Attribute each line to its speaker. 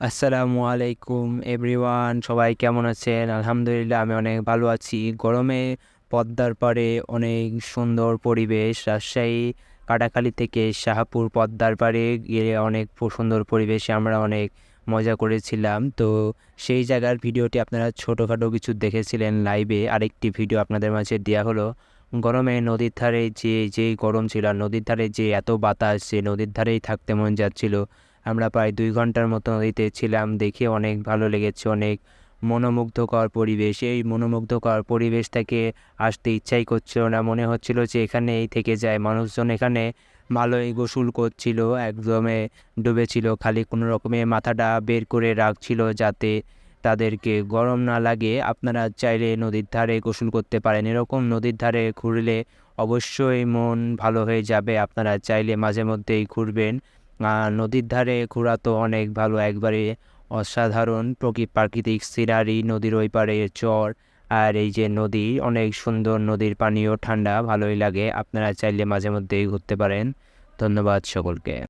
Speaker 1: আসসালামু আলাইকুম, এভরিওয়ান। সবাই কেমন আছেন? আলহামদুলিল্লাহ, আমি অনেক ভালো আছি। গরমে পদ্মার পাড়ে অনেক সুন্দর পরিবেশ। রাজশাহী কাটাখালী থেকে শাহপুর পদ্মার পাড়ে গিয়ে অনেক সুন্দর পরিবেশে আমরা অনেক মজা করেছিলাম। তো সেই জায়গার ভিডিওটি আপনারা ছোটোখাটো কিছু দেখেছিলেন লাইভে। আরেকটি ভিডিও আপনাদের মাঝে দেওয়া হলো। গরমে নদীর ধারে যে যেই গরম ছিল নদীর ধারে যে এত বাতাস, যে নদীর ধারেই থাকতে মন যাচ্ছিল আমরা প্রায় দুই ঘণ্টার মতো নদীতে ছিলাম, দেখে অনেক ভালো লেগেছে, অনেক মনোমুগ্ধকর পরিবেশ। এই মনোমুগ্ধকর পরিবেশ থেকে আসতে ইচ্ছাই করছিল না, মনে হচ্ছিল যে এখানেই থেকে যায়। মানুষজন এখানে ভালোই গোসল করছিল, একদমে ডুবেছিল, খালি কোনো রকমে মাথাটা বের করে রাখছিল যাতে তাদেরকে গরম না লাগে। আপনারা চাইলে নদীর ধারে গোসল করতে পারেন, এরকম নদীর ধারে ঘুরলে অবশ্যই মন ভালো হয়ে যাবে। আপনারা চাইলে মাঝে মধ্যেই ঘুরবেন। নদীর ধারে ঘোরা তো অনেক ভালো, একবারে অসাধারণ প্রকৃ প্রাকৃতিক সিনারি, নদীর ওই পারে চর আর এই যে নদী, অনেক সুন্দর নদীর পানিও ঠান্ডা, ভালোই লাগে। আপনারা চাইলে মাঝে মধ্যেই ঘুরতে পারেন। ধন্যবাদ সকলকে।